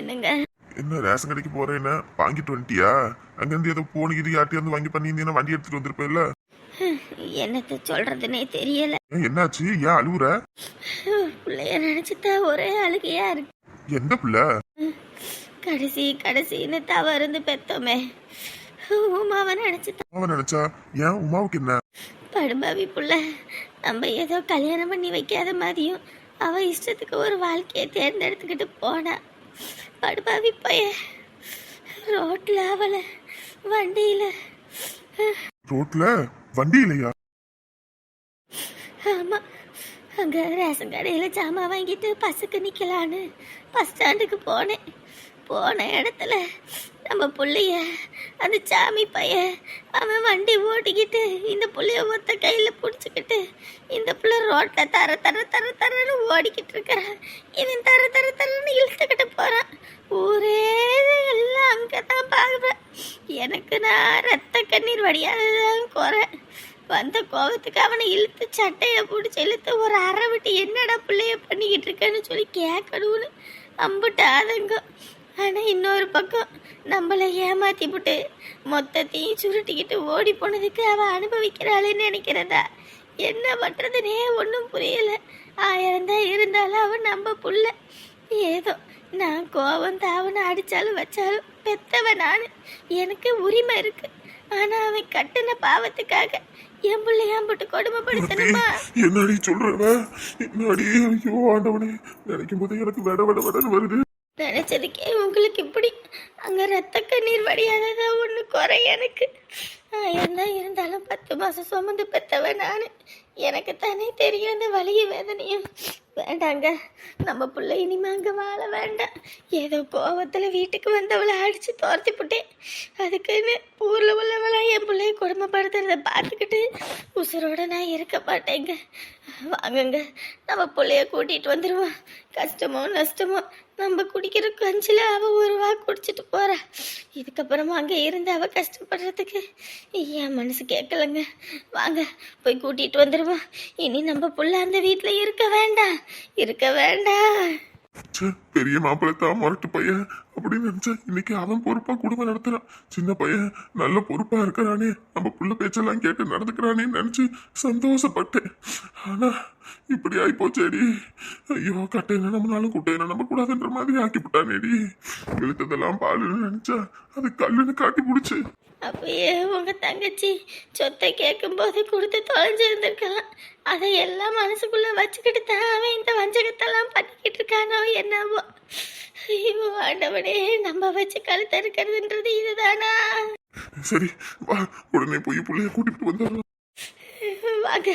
என்னங்க? என்ன ரேஷன் கடைக்கு போறேன்னு? வாங்கிட்டு வந்துட்டியா? அங்கிருந்து ஏதோ போனிக்கிட்டு யார்ட்டையும் வண்டி பண்ணியிருந்தீங்கன்னா வண்டி எடுத்துட்டு வந்திருப்பேல்ல என்னத்த சொல்றதுனே தெரியல. என்னாச்சு? ஏன் அழுவுற? பிள்ளைய நினைச்சுட்டா ஒரே அழுகையா இருக்கு. எந்த பிள்ளை? கடைசி கடைசின்னு தவறுந்து பெத்தோமே. உமாவை நினைச்சுட்டா. அவன் நினைச்சா? ஏன் உமாவுக்கு என்ன? படுபாவி புள்ள நம்ம ஏதோ கல்யாணம் பண்ணி வைக்காத மாதிரியும் அவ இஷ்டத்துக்கு ஒரு வாழ்க்கையை தேர்ந்தெடுத்துக்கிட்டு போனா. படுபாவி பைய ரோட்ல அவளை வண்டியில. ரோட்ல? வண்டி இல்லையா ஆமா. அங்க ரேஷன் கடையில ஜாமான் வாங்கிட்டு பஸ்ஸுக்கு நிக்கலான்னு பஸ் ஸ்டாண்டுக்கு போனேன். போன இடத்துல நம்ம பிள்ளைய அந்த சாமி பையன் அவன் வண்டி ஓட்டிக்கிட்டு இந்த பிள்ளைய ஒத்த கையில் பிடிச்சிக்கிட்டு இந்த பிள்ளை ரோட்டை தர தர தர தரன்னு ஓடிக்கிட்டு இருக்கிறான் இவன் தர தர தரன்னு இழுத்துக்கிட்டு போகிறான் ஊரே எல்லாம் அங்கே தான் பார்க்குறேன் எனக்கு நான் ரத்த கண்ணீர் வடியாததான் குறை. வந்த கோபத்துக்கு அவனை இழுத்து சட்டையை பிடிச்சி இழுத்து ஒரு அரை விட்டு என்னடா பிள்ளைய பண்ணிக்கிட்டு இருக்கேன்னு சொல்லி கேட்கணும்னு அம்புட்டு ஆதங்கம் ஆனால் இன்னொரு பக்கம் நம்மளை ஏமாத்தி விட்டு மொத்தத்தையும் சுருட்டிக்கிட்டு ஓடி போனதுக்கு அவள் அனுபவிக்கிறாளேன்னு நினைக்கிறதா? என்ன பண்ணுறதுனே ஒன்றும் புரியல. ஆயிரம் தான் இருந்தாலும் அவன் நம்ம புள்ள. ஏதோ நான் கோவம் தாவனை அடித்தாலும் வச்சாலும் பெத்தவன் நான். எனக்கு உரிமை இருக்கு. ஆனா அவன் கட்டின பாவத்துக்காக என் பிள்ளையாம் போட்டு கொடுமைப்படுத்தணுமா? என்னடி சொல்றவ? என்னடி ஐயோ ஆண்டவனே நினைக்கும் போது எனக்கு விட விட விடன்னு வருது. நினச்சதுக்கே உங்களுக்கு இப்படி அங்கே ரத்த கண்ணீர் வடியாததா ஒன்று குறை எனக்கு. என்ன இருந்தாலும் பத்து மாதம் சுமந்து பெத்தவன் நான். எனக்கு தானே தெரியும் அந்த வலிய வேதனையும். வேண்டாங்க. நம்ம பிள்ளை இனிமே அங்கே வாழ வேண்டாம். ஏதோ கோவத்தில் வீட்டுக்கு வந்தவளை அடித்து துரத்தி போட்டேன். அதுக்குன்னு ஊரில் உள்ளவளா என் பிள்ளைய குடும்பப்படுத்துறத பார்த்துக்கிட்டு உசுரோட நான் இருக்க மாட்டேங்க. வாங்குங்க. நம்ம பிள்ளைய கூட்டிகிட்டு வந்துடுவோம் கஷ்டமோ நஷ்டமோ நம்ம குடிக்கிற கஞ்சில் அவள் ஒரு வா குடிச்சிட்டு போகிறா இதுக்கப்புறமா அங்கே இருந்து அவள் கஷ்டப்படுறதுக்கு என் மனசு கேட்கலங்க. வாங்க போய் கூட்டிகிட்டு வந்துடுவோம் இனி நம்ம புள்ள அந்த வீட்டில் இருக்க வேண்டாம். இருக்க வேண்டாம். ச்சே, பெரிய மாப்பிள்ளை தான் முரட்டு பையன் அப்படின்னு நினைச்சா இன்னைக்கு அவன் பொறுப்பா குடும்பம் நடத்துறான். சின்ன பையன் நல்ல பொறுப்பா இருக்கிறானே. நம்ம புள்ள பேச்செல்லாம் கேட்டு நடந்துக்கிறானேன்னு நினைச்சு சந்தோஷப்பட்டேன். ஆனா இப்படி ஆகி போச்சேடி ஐயோ கட்டையில நம்மளாலும் குட்டையில நம்ம கூடாதுன்ற மாதிரி ஆக்கி விட்டானேடி இழுத்ததெல்லாம் பாலுன்னு நினைச்சா அது கல்லுன்னு காட்டி பிடிச்சு. அப்பயே உங்க தங்கச்சி சொத்தை கேட்கும்போது கொடுத்து தொலைஞ்சிருந்திருக்கலாம் அதை எல்லாம் மனசுக்குள்ள வச்சுக்கிட்டு தான் அவன் இந்த வஞ்சகத்தெல்லாம் பண்ணிக்கிட்டு இருக்கானோ என்னவோ. ஐயோ ஆண்டவனே நம்ம வச்சு கழுத்த இருக்கிறதுன்றது இதுதானா? சரி வா. உடனே போய் பிள்ளைய கூட்டிட்டு வந்துடலாம் வாங்க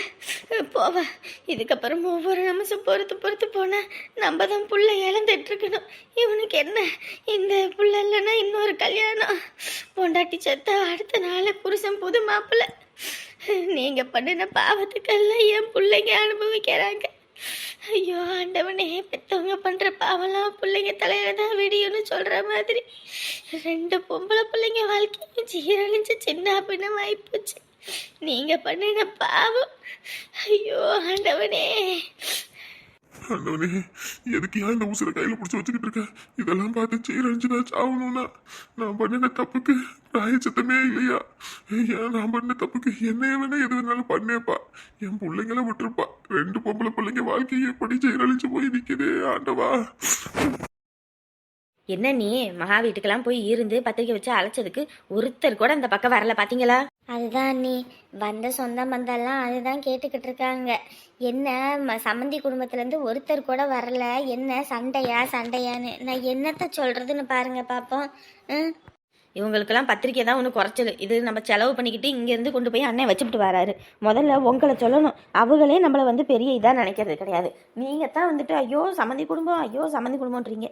போவேன் இதுக்கப்புறம் ஒவ்வொரு நிமிஷம் பொறுத்து பொறுத்து போனேன் நம்ம தான் புள்ள இழந்துட்டுருக்கணும் இவனுக்கு என்ன? இந்த புள்ள இல்லைன்னா இன்னொரு கல்யாணம். பொண்டாட்டி செத்தா அடுத்த நாள் புருஷன் புது மாப்பிள்ள. நீங்கள் பண்ணின பாவத்துக்கெல்லாம் என் பிள்ளைங்க அனுபவிக்கிறாங்க. ஐயோ ஆண்டவனே பெத்தவங்க பண்ணுற பாவம்லாம் பிள்ளைங்க தலையில தான் வெடியும்னு சொல்கிற மாதிரி. ரெண்டு பொம்பளை பிள்ளைங்க வாழ்க்கையும் சீரழிஞ்சு சின்ன பின்னமாயி போச்சு நீங்க பண்ணின பாவம். ஐயோ ஆண்டவனே. ஆண்டவனே எதுக்கியா இந்த உசுரை கையில பிடிச்சி வச்சுக்கிட்டு இருக்க? இதெல்லாம் பார்த்து சீரழிஞ்சுனா சாவணும்னா நான் பண்ணின தப்புக்கு பிராயச்சத்தமே இல்லையா? ஏன் நான் பண்ண தப்புக்கு என்னைய வேணா எது வேணாலும் பண்ணேப்பா என் பிள்ளைங்கள விட்டுருப்பா. ரெண்டு பொம்பளை பிள்ளைங்க வாழ்க்கையை எப்படி சீரழிஞ்சு போய் நிக்குதே ஆண்டவா? என்ன நீ? மகா வீட்டுக்கெல்லாம் போய் இருந்து பத்திரிக்கை வச்சு அழைச்சதுக்கு ஒருத்தர் கூட அந்த பக்கம் வரல பாத்தீங்களா? அதுதான் நீ. வந்த சொந்த பந்தெல்லாம் அதுதான் கேட்டுக்கிட்டு இருக்காங்க. என்ன ம- சம்மந்தி குடும்பத்துலேருந்து ஒருத்தர் கூட வரல. என்ன சண்டையா சண்டையான்னு. நான் என்னத்த சொல்றதுன்னு பாருங்க பாப்போம். ம்? இவங்களுக்கெல்லாம் பத்திரிக்கை தான் ஒன்று குறைச்சல். இது நம்ம செலவு பண்ணிக்கிட்டு இங்கேருந்து கொண்டு போய் அண்ணன் வச்சுட்டு வராரு. முதல்ல உங்களை சொல்லணும். அவங்களே நம்மளை வந்து பெரிய இதாக நினைக்கிறது கிடையாது. நீங்கள் தான் வந்துட்டு ஐயோ சம்மந்தி குடும்பம் ஐயோ சம்மந்தி குடும்பம்ன்றீங்க?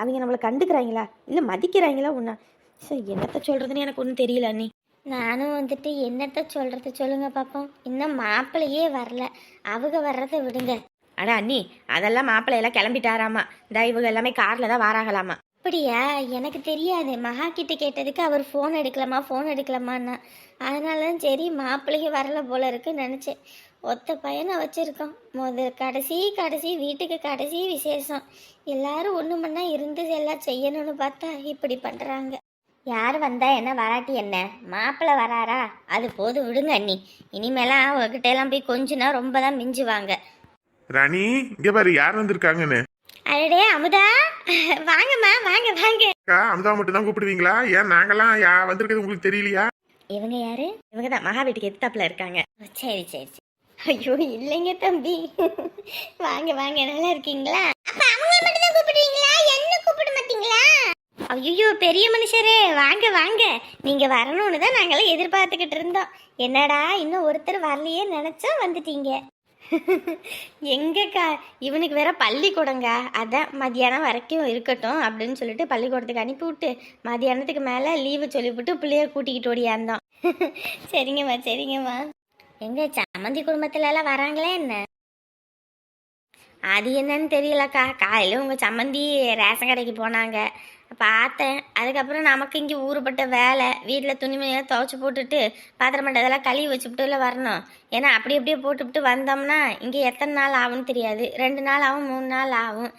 அவங்க நம்மளை கண்டுக்கிறாங்களா? இல்லை மதிக்கிறாங்களா ஒன்றா சரி என்னத்த சொல்கிறதுன்னு எனக்கு ஒன்றும் தெரியல அண்ணி. நானும் வந்துட்டு என்னத்த சொல்றது சொல்லுங்க பாப்போம். இன்னும் மாப்பிள்ளையே வரல. அவங்க வர்றதை விடுங்க. அட அண்ணி அதெல்லாம் மாப்பிள்ளையெல்லாம் கிளம்பிட்டாராமா? இந்த இவங்க எல்லாமே காரில் தான் வாராகலாமா அப்படியா? எனக்கு தெரியாது. மகா கிட்ட கேட்டதுக்கு அவர் ஃபோன் எடுக்கலாமா ஃபோன் எடுக்கலாமான்னா அதனால தான் சரி மாப்பிள்ளைக்கு வரல போல இருக்குன்னு நினச்சேன். ஒத்த பையனை வச்சிருக்கோம். முதல் கடைசி கடைசி வீட்டுக்கு கடைசி விசேஷம். எல்லாரும் ஒன்று மண்ணா இருந்து எல்லாம் செய்யணும்னு பார்த்தா இப்படி பண்ணுறாங்க யார் வந்தா என்ன வராட்டி என்ன? மாப்பிள்ளை வராரா? அது போதும் விடுங்க அண்ணி. இனிமேலாம் அவங்ககிட்ட எல்லாம் போய் கொஞ்சனா ரொம்ப தான் மிஞ்சுவாங்க. ராணி இங்க பாரு யார் வந்திருக்காங்கன்னு? அடடே அமுதா. வாங்கம்மா வாங்க வாங்க. அக்கா அமுதா மட்டும் தான் கூப்பிடுவீங்களா? ஏன் நாங்கெல்லாம் யா வந்திருக்கிறது உங்களுக்கு தெரியலையா? இவங்க யாரு? இவங்க தான் மகா வீட்டுக்கு எத்தாப்புல இருக்காங்க. சரி சரி சரி. ஐயோ இல்லைங்க தம்பி. வாங்க வாங்க நல்லா இருக்கீங்களா? அப்ப அவங்க மட்டும் தான் கூப்பிடுவீங்களா? என்ன கூப்பிட மாட்டீங்களா? ஐயோ பெரிய மனுஷரே. வாங்க வாங்க. நீங்க வரணும்னு தான் நாங்களாம் எதிர்பார்த்துக்கிட்டு இருந்தோம். என்னடா இன்னும் ஒருத்தர் வரலையே நினைச்சா வந்துட்டீங்க. எங்கக்கா இவனுக்கு வேற பள்ளிக்கூடங்க. அதான் மதியானம் வரைக்கும் இருக்கட்டும் அப்படின்னு சொல்லிட்டு பள்ளிக்கூடத்துக்கு அனுப்பி விட்டு மதியானத்துக்கு மேலே லீவு சொல்லிவிட்டு பிள்ளைய கூட்டிக்கிட்டு ஓடியாந்தோம் சரிங்கம்மா சரிங்கம்மா. எங்க சம்மந்தி குடும்பத்துல எல்லாம் வராங்களே என்ன? அது என்னன்னு தெரியலக்கா. காலையில் உங்கள் சம்மந்தி ரேஷன் கடைக்கு போனாங்க. பார்த்தேன். அதுக்கப்புறம் நமக்கு இங்கே ஊருப்பட்ட வேலை வீட்டில் துணிமணியெல்லாம் துவைச்சி போட்டுட்டு பாத்திரம் மட்டும் அதெல்லாம் கழுவி வச்சுப்புட்டுல வரணும். ஏன்னா அப்படி அப்படியே போட்டுவிட்டு வந்தோம்னா இங்கே எத்தனை நாள் ஆகும்னு தெரியாது. ரெண்டு நாள் ஆகும் மூணு நாள் ஆகும்.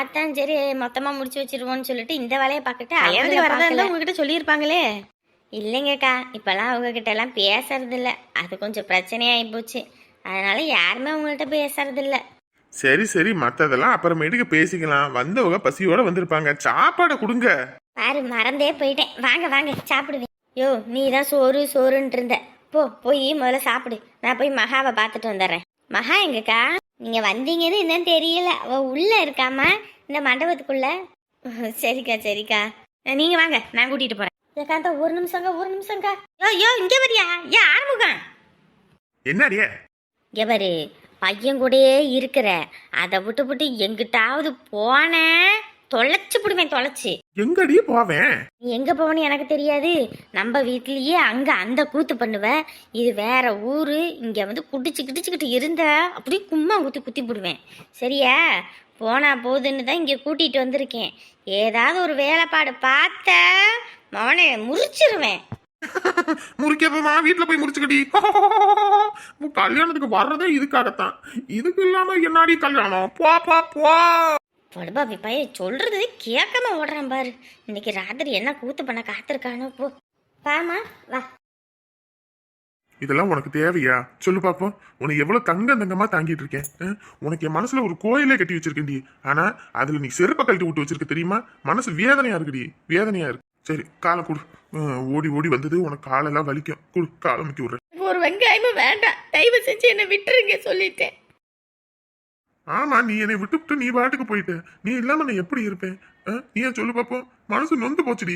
அதான் சரி மொத்தமாக முடிச்சு வச்சிருவோம்னு சொல்லிட்டு இந்த வேலையை பார்த்துட்டு கல்யாணத்துக்கு வரதா உங்ககிட்ட சொல்லியிருப்பாங்களே? இல்லைங்கக்கா இப்போல்லாம் அவங்கக்கிட்ட எல்லாம் பேசுறது இல்ல அது கொஞ்சம் பிரச்சனையாகி போச்சு. அதனால யாருமே உங்கள்கிட்ட பேசுறது இல்ல சரி சரி மத்ததெல்லாம் அப்புறமேட்டுக்கு பேசிக்கலாம். வந்தவங்க பசியோட வந்திருப்பாங்க. சாப்பாடை கொடுங்க. பாரு மறந்தே போயிட்டேன். வாங்க வாங்க சாப்பிடுவேன். யோ நீ தான் சோறு சோறுன்ட்டு இருந்த. போ போய் முதல்ல சாப்பிடு. நான் போய் மகாவை பார்த்துட்டு வந்துடுறேன். மகா எங்கக்கா? நீங்க வந்தீங்கன்னு என்னன்னு தெரியல. அவ உள்ள இருக்காம இந்த மண்டபத்துக்குள்ள. சரிக்கா சரிக்கா. நீங்க வாங்க நான் கூட்டிட்டு போறேன். ஏக்காந்தா ஒரு நிமிஷங்க ஒரு நிமிஷங்க யோ யோ இங்க வரியா? ஏன் ஆறுமுகம். என்னடியே? இங்க பாரு. பையன் கூடயே இருக்கிற. அதை விட்டு விட்டு எங்கிட்டாவது போனேன் தொலைச்சு விடுவேன் தொலைச்சு. எங்கடி போவேன்? நீ எங்க போவனு எனக்கு தெரியாது. நம்ம வீட்லயே அங்க அந்த கூத்து பண்ணுவ. இது வேற ஊரு. இங்க வந்து குடிச்சு கிடிச்சுக்கிட்டு இருந்த அப்படியே கும்மா குத்தி குத்தி போடுவேன். சரியா? போனா போதுன்னு தான் இங்க கூட்டிட்டு வந்திருக்கேன். ஏதாவது ஒரு வேலைப்பாடு பார்த்த மவனே முறிச்சிருவேன். முறிக்கிறதுமா வீட்டுல போய் முறிச்சுக்கடி. கல்யாணத்துக்கு வர்றதே இதுக்காகத்தான். இதுக்கு இல்லாம என்னாடி கல்யாணம்? போ போ போ. படுபாபி பையன் சொல்றது கேட்காம ஓடுறான் பாரு. இன்னைக்கு ராத்திரி என்ன கூத்து பண்ண காத்திருக்கானோ போ. பாமா வா. இதெல்லாம் உனக்கு தேவையா? சொல்லு பாப்போம். உன்னை எவ்வளவு தங்க தங்கமா தாங்கிட்டு இருக்கேன்? உனக்கு என் மனசுல ஒரு கோயிலே கட்டி வச்சிருக்கேன்டி. ஆனா அதுல நீ செருப்பை கழட்டி விட்டு வச்சிருக்க தெரியுமா? மனசு வேதனையா இருக்குடி. வேதனையா இருக்கு. சரி காலை கொடு. ஓடி ஓடி வந்தது. உனக்கு காலெல்லாம் வலிக்கும். கொடு காலை முக்கி விடுறேன். ஒரு வெங்காயமும் வேண்டாம். தயவு செஞ்சு என்னை விட்டுருங்க சொல்லிட்டேன். ஆமா நீ என்னை விட்டுவிட்டு நீ பாட்டுக்கு போயிட்ட. நீ இல்லாம நான் எப்படி இருப்பேன்? நீ ஏன் சொல்லு பாப்போம்? மனசு நொந்து போச்சுடி.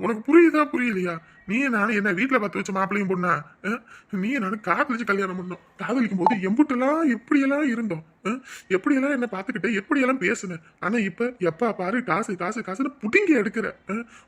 உனக்கு புரியுதா புரியலையா? நீ நானும் என்ன வீட்டுல பார்த்து வச்ச மாப்பிளையும் பொண்ணா? அஹ்? நீ நானும் காதலிச்சு கல்யாணம் பண்ணோம்? காதலிக்கும் போது எம்புட்டெல்லாம் எப்படியெல்லாம் இருந்தோம்? எப்படியெல்லாம் என்ன பார்த்துக்கிட்ட எப்படியெல்லாம் பேசுனேன் ஆனா இப்ப எப்ப பாரு காசு காசு காசுன்னு புடிங்கி எடுக்கிற?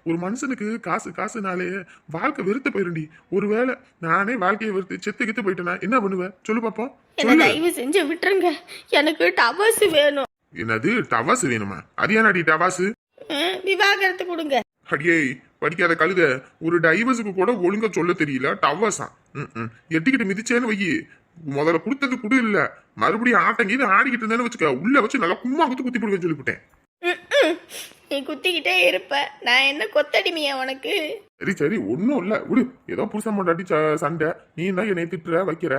ஒரு மனுஷனுக்கு காசு காசுனாலே வாழ்க்கை வெறுத்து போயிருண்டி ஒருவேளை நானே வாழ்க்கையை வெறுத்து செத்து கித்து போயிட்டேனா என்ன பண்ணுவேன் சொல்லு சொல்லு. தயவு செஞ்சு விட்டுருங்க. எனக்கு டவர்ஸ் வேணும். என்னது டவாசு வேணுமா? அரியானாடி டவாசு? அஹ், விவாகரத்து கொடுங்க. அடியே படிக்காத கழுத ஒரு டைவர்ஸுக்கு கூட ஒழுங்கா சொல்ல தெரியல டவர்ஸா ம் எட்டிக்கிட்டு மிதிச்சேன்னு வையி. முதல்ல கொடுத்தது குடு இல்ல. மறுபடியும் ஆட்டங்கீது ஆடிக்கிட்டு இருந்தேன்னு வச்சுக்க உள்ள வச்சு நல்லா கும்மா குத்து குத்தி போடுவேன்னு சொல்லிவிட்டேன். நீ குத்திக்கிட்டே இருப்ப. நான் என்ன கொத்தடிமையா உனக்கு? சரி சரி. ஒன்றும் இல்லை. விடு. ஏதோ புருஷன் பொண்டாட்டி ச- சண்டை. நீ தான் என்னை திட்டுற வைக்கிற.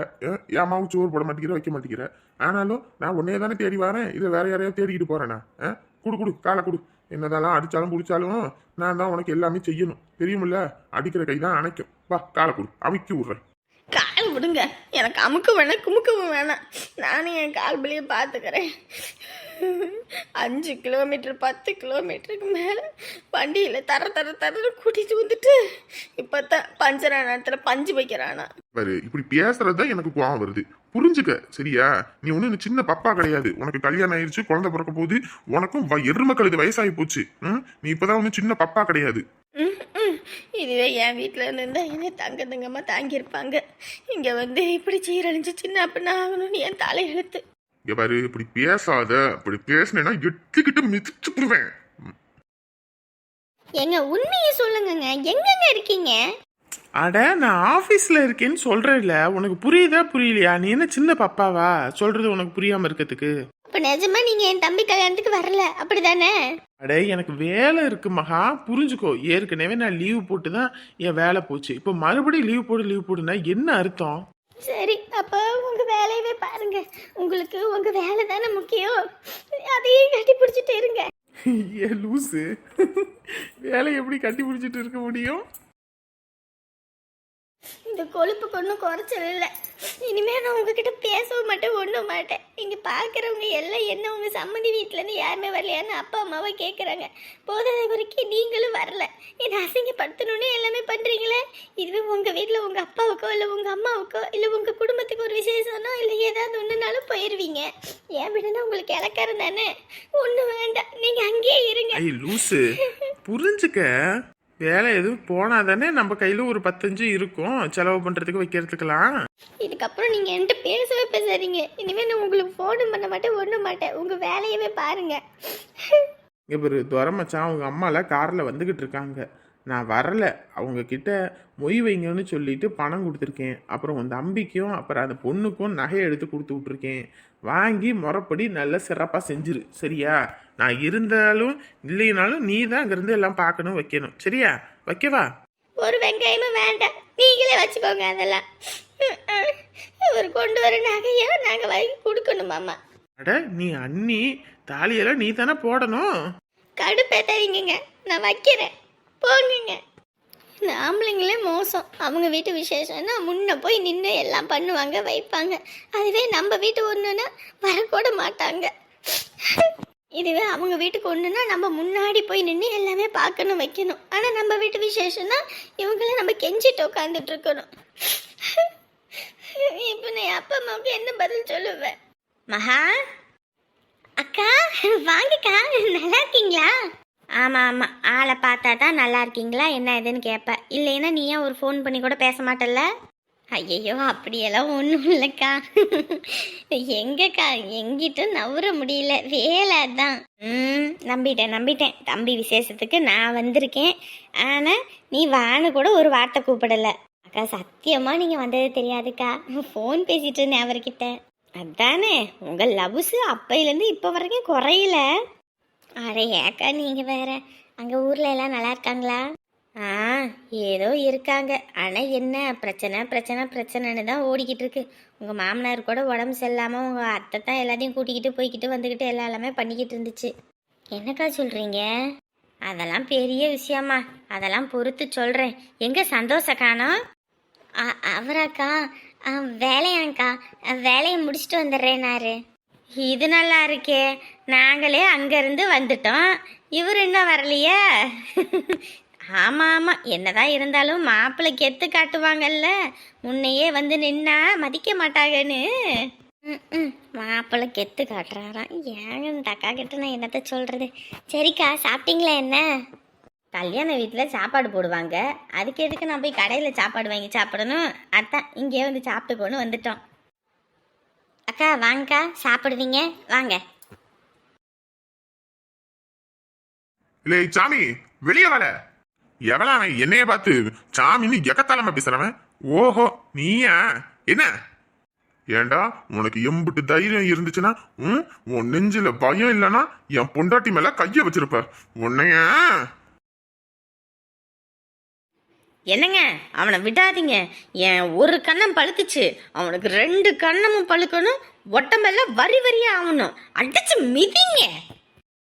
என் அம்மாவுக்கு சோறு போட மாட்டேங்கிற வைக்க மாட்டேங்கிற? ஆனாலும் நான் உன்னையே தானே தேடி வரேன். இதை வேற யாரையாவது தேடிக்கிட்டு போறேனா? குடு குடு காலை குடு. என்னதெல்லாம் அடிச்சாலும் குடிச்சாலும் நான் தான் உனக்கு எல்லாமே செய்யணும். தெரியுமில்ல? அடிக்கிற கை தான் அணைக்கும். வா காலை குடு. அமைக்கி விடுறேன். கால் விடுங்க. எனக்கு அமுக்கு வேணாம் குமுக்கவும் வேணாம். நானும் என் கால் வலியை பார்த்துக்கிறேன். அஞ்சு கிலோமீட்டர் பத்து கிலோமீட்டருக்கு மேலே வண்டியில் தர தர தரன்னு கூட்டிட்டு வந்துட்டு இப்போ தான் பஞ்சரா நேரத்தில் பஞ்சு வைக்கிறானா. இப்படி பேசுறது தான் எனக்கு கோவம் வருது. புரிஞ்சுக்க. சரியா? நீ ஒண்ணு சின்ன பப்பா கிடையாது. உனக்கு கல்யாணம் ஆயிடுச்சு குழந்தை பிறக்க போது உனக்கும் வ- எருமை கழுது வயசாகி போச்சு. ம்? நீ இப்பதான் ஒன்றும் சின்ன பப்பா கிடையாது. ம், ம். இதுவே என் வீட்டில் இருந்தா என்னை தங்க தங்கமாக தாங்கியிருப்பாங்க. இங்கே வந்து இப்படி சீரழிஞ்சு சின்ன அப்படின்னா ஆகணும்னு என் தலையெழுத்து இங்க பாரு இப்படி பேசாத. இப்படி பேசினேன்னா எட்டுக்கிட்டு மிதிச்சு போடுவேன் எங்க உண்மையை சொல்லுங்கங்க. எங்கங்க இருக்கீங்க? அட நான் ஆபீஸ்ல இருக்கேன்னு சொல்றேன்ல. உனக்கு புரியுதா புரியலையா? நீ என்ன சின்ன பாப்பாவா? சொல்றது உனக்கு புரியாம இருக்கிறதுக்கு. அப்ப நிஜமா நீங்க என் தம்பி கல்யாணத்துக்கு வரல? அப்படிதானே? அட எனக்கு வேலை இருக்கு மகா. புரிஞ்சுக்கோ. ஏற்கனவே நான் லீவ் போட்டு தான் என் வேலை போச்சு. இப்போ மறுபடியும் லீவ் போடு லீவ் போடுனா என்ன அர்த்தம்? சரி அப்ப உங்க வேலையவே பாருங்க. உங்களுக்கு உங்க வேலை தானே முக்கியம். அதையும் கட்டி பிடிச்சிட்டு இருங்க. ஏ லூசு. வேலை எப்படி கட்டி பிடிச்சிட்டு இருக்க முடியும்? இந்த கொழுப்புக்கு ஒன்றும் குறைச்சல் இல்லை. இனிமே நான் உங்ககிட்ட பேசவும் மாட்டேன் ஒன்றும் மாட்டேன். இங்கே பார்க்குறவங்க எல்லாம் என்ன உங்கள் சம்மந்தி வீட்டிலேருந்து யாருமே வரலையான்னு அப்பா அம்மாவை கேட்குறாங்க போதாத வரைக்கும் நீங்களும் வரல. என்னை அசிங்கப்படுத்தணும்னு எல்லாமே பண்ணுறீங்களே இதுவே உங்கள் வீட்டில் உங்கள் அப்பாவுக்கோ இல்லை உங்கள் அம்மாவுக்கோ இல்லை உங்கள் குடும்பத்துக்கு ஒரு விசேஷம்னா இல்லை ஏதாவது ஒன்றுனாலும் போயிடுவீங்க ஏன் விடனா உங்களுக்கு இலக்காரம் தானே? ஒன்றும் வேண்டாம் நீங்கள் அங்கேயே இருங்க. லூசு. புரிஞ்சுக்க. வேலை எதுவும் போனா தானே நம்ம கையில ஒரு பத்தஞ்சு இருக்கும். செலவு பண்றதுக்கு வைக்கிறதுக்கெல்லாம். இதுக்கப்புறம் நீங்கள் என்கிட்ட பேசவே பேசாதீங்க. இனிமேல் நான் உங்களுக்கு ஃபோனும் பண்ண மாட்டேன் ஒன்றும் மாட்டேன். உங்கள் வேலையவே பாருங்கள் இங்க பேரு துரை மச்சான் அவங்க அம்மாலாம் கார்ல வந்துகிட்டு இருக்காங்க. நான் வரல. அவங்க கிட்ட மொய் வைங்கன்னு சொல்லிட்டு பணம் கொடுத்துருக்கேன். அப்புறம் உன் தம்பிக்கும் அப்புறம் அந்த பொண்ணுக்கும் நகையை எடுத்து கொடுத்து விட்ருக்கேன் வாங்கி முறைப்படி நல்ல சிறப்பாக செஞ்சிரு சரியா? நான் இருந்தாலும் இல்லைனாலும் நீ தான் அங்கேருந்து எல்லாம் பார்க்கணும் வைக்கணும் சரியா? வைக்கவா? ஒரு வெங்காயமும் வேண்டாம். நீங்களே வச்சுக்கோங்க அதெல்லாம். அவர் கொண்டு வர நகையை நாங்கள் வாங்கி கொடுக்கணுமாம்மா அட நீ அண்ணி தாலியெல்லாம் நீ தானே போடணும் கடுப்பேத்தாதீங்கங்க நான் வைக்கிறேன். போங்கங்க. இந்த ஆம்பளைங்களே மோசம். அவங்க வீட்டு விசேஷம்னா முன்ன போய் நின்று எல்லாம் பண்ணுவாங்க வைப்பாங்க. அதுவே நம்ம வீட்டு ஒன்றுன்னா வரக்கூட மாட்டாங்க. இதுவே அவங்க வீட்டுக்கு ஒன்றுனா நம்ம முன்னாடி போய் நின்று எல்லாமே பார்க்கணும் வைக்கணும். ஆனால் நம்ம வீட்டு விசேஷம்னா இவங்கள நம்ம கெஞ்சிட்டு உட்காந்துட்டு இருக்கணும். இப்போ நான் அப்பா அம்மாவுக்கு என்ன பதில் சொல்லுவேன்? மகா அக்கா வாங்கக்கா நல்லா இருக்கீங்களா? ஆமாம் ஆமாம் ஆளை பார்த்தா தான் நல்லா இருக்கீங்களா? என்ன ஏதுன்னு கேட்பேன் இல்லைன்னா நீ ஏன் ஒரு ஃபோன் பண்ணி கூட பேச மாட்டல்ல? ஐயோ அப்படியெல்லாம் ஒன்றும் இல்லைக்கா. எங்கக்கா எங்கிட்ட நவர முடியல. வேலை தான் ம் நம்பிட்டேன் நம்பிட்டேன். தம்பி விசேஷத்துக்கு நான் வந்திருக்கேன். ஆனால் நீ வான்னு கூட ஒரு வார்த்தை கூப்பிடல. அக்கா சத்தியமாக நீங்கள் வந்தது தெரியாதுக்கா. ஃபோன் பேசிகிட்டு இருந்தேன் அவர்கிட்ட. அதானே உங்கள் லவ்ஸு அப்பையிலேருந்து இப்போ வரைக்கும் குறையல. அட ஏக்கா நீங்கள் வேற. அங்கே ஊரில் எல்லாம் நல்லா இருக்காங்களா? ஆ ஏதோ இருக்காங்க. ஆனால் என்ன பிரச்சனை பிரச்சனை பிரச்சனைன்னு தான் ஓடிக்கிட்டு இருக்கு. உங்கள் மாமனார் கூட உடம்பு சரியில்லாமல் உங்கள் அத்தை தான் எல்லாத்தையும் கூட்டிக்கிட்டு போய்கிட்டு வந்துக்கிட்டு எல்லா எல்லாமே பண்ணிக்கிட்டு இருந்துச்சு. என்னக்கா சொல்கிறீங்க அதெல்லாம் பெரிய விஷயமா. அதெல்லாம் பொறுத்து சொல்கிறேன் எங்கே சந்தோஷ காணோம் அ- அவராக்கா? வேலையாங்க்கா வேலையை முடிச்சுட்டு வந்துடுறேனாரு இது நல்லா இருக்கே. நாங்களே அங்கேருந்து வந்துட்டோம். இவர் இன்னும் வரலையே. ஆமாம் ஆமாம் என்னதான் இருந்தாலும் மாப்பிள்ளை கெத்து காட்டுவாங்கல்ல. முன்னையே வந்து நின்னா மதிக்க மாட்டாங்கன்னு. ம் மாப்பிள்ளை கெத்து காட்டுறாராம் ஏங்க இந்த அக்கா கிட்ட நான் என்னத்த சொல்கிறது சரிக்கா சாப்பிட்டீங்களா என்ன? கல்யாண வீட்டில் சாப்பாடு போடுவாங்க. அதுக்கு எதுக்கு நான் போய் கடையில் சாப்பாடு வாங்கி சாப்பிடணும்? அதான் இங்கேயே வந்து சாப்பிட்டுக்கோன்னு வந்துட்டோம். அக்கா வாங்கக்கா. சாப்பிடுவீங்க? வாங்க. இல்லை சாமி வெளியே வர எவன அவன் என்னைய பார்த்து சாமின்னு எக்கத்தாலமா பேசுறவன்? ஓஹோ நீயா? என்ன? ஏண்டா உனக்கு எம்புட்டு தைரியம் இருந்துச்சுன்னா ம், உன் நெஞ்சில பயம் இல்லைன்னா என் பொண்டாட்டி மேல கைய வச்சிருப்ப. உன்னைய? என்னங்க? அவனை விடாதீங்க. என் ஒரு கண்ணம் பழுத்துச்சு. அவனுக்கு ரெண்டு கண்ணமும் பழுக்கணும். ஒட்டமெல்லாம் வரி வரியா ஆகணும். அடிச்சு மிதிங்க.